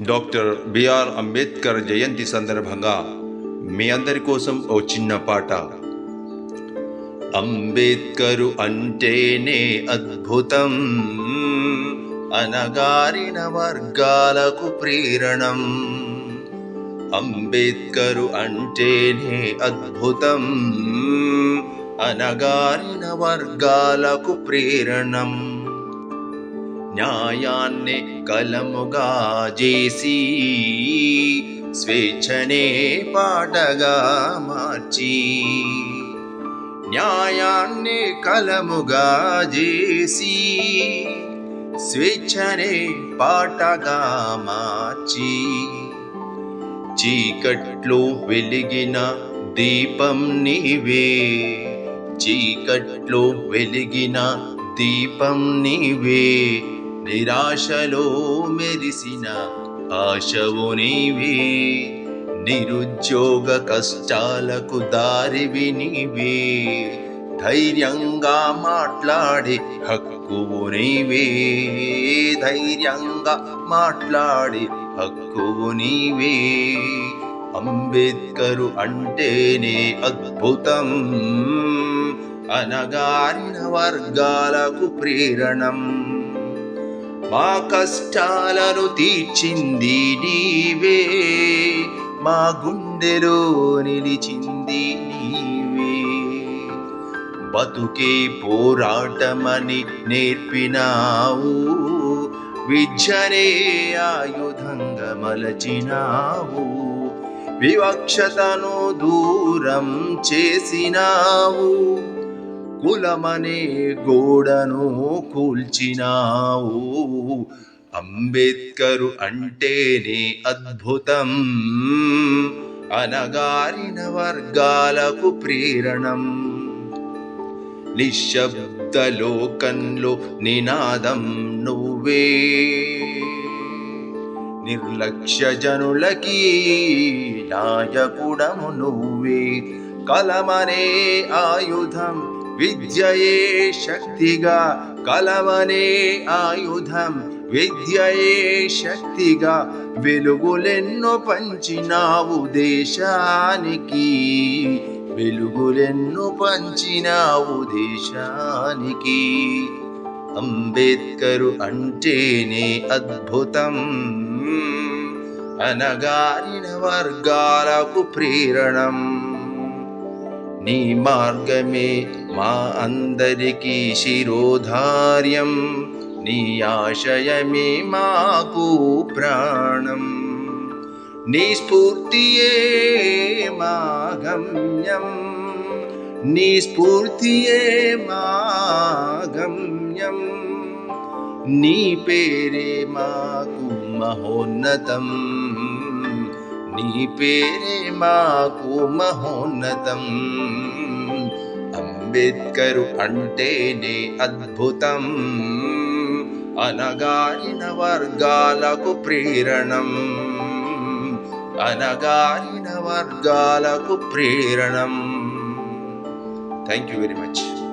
Doctor BR Ambedkar జయంతి సందర్భంగా మీ అందరి కోసం ఓ చిన్న పాట. అంబేద్కరు అంటేనే అద్భుతం అనగారిన వర్గాలకు ప్రేరణం. అంబేద్కరు అంటేనే అద్భుతం అనగారిన వర్గాలకు ప్రేరణం. న్యాయాన్ని కలముగా చేసి స్వేచ్ఛనే పాటగా మార్చి న్యాయాన్ని కలముగా చేసి స్వేచ్ఛనే పాటగా మార్చి చీకట్లో వెలిగిన దీపం నీవే చీకట్లో వెలిగిన దీపం నీవే. నిరాశలో మెరిసిన ఆశవు నీవే నిరుద్యోగ కష్టాలకు దారివి నీవే ధైర్యంగా మాట్లాడే హక్కువు నీవే ధైర్యంగా మాట్లాడే హక్కువు నీవే. అంబేద్కరు అంటేనే అద్భుతం అనగారిన వర్గాలకు ప్రేరణం. మా కష్టాలను తీర్చింది నీవే మా గుండెలో నిలిచింది నీవే. బతుకే పోరాటమని నేర్పినావు విద్యనే ఆయుధంగా మలచినావు వివక్షతను దూరం చేసినావు. కులమనే గోడను కూల్చినావు. అంబేద్కరు అంటేనే అద్భుతం. అనగారిన వర్గాలకు ప్రేరణం. నిశ్శబ్ద లోకంలో నినాదం నువ్వే. నిర్లక్ష్య జనులకి నాయకుడము నువ్వే. కలమనే ఆయుధం విద్యయే శక్తిగా కలవనే ఆయుధం విద్యయే శక్తిగా వెలుగులెన్నో పంచినావు దేశానికి। వెలుగులెన్నో పంచినావు దేశానికి। అంబేద్కరు అంటేనే అద్భుతం। అనగారిన వర్గాలకు ప్రేరణం। నీ మార్గమే మా అందరికీ శిరోధార్యం నీ ఆశయమే మాకు ప్రాణం నీ స్ఫూర్తియే మా గమ్యం నీ స్ఫూర్తియే మా గమ్యం నీ పేరే మాకు మహోన్నతం నీ పేరే మాకు మహోన్నతం. అంబేద్కరు అంటేనే అద్భుతం. అనగారిన వర్గాలకు ప్రేరణం. అనగారిన వర్గాలకు ప్రేరణం. Thank you very much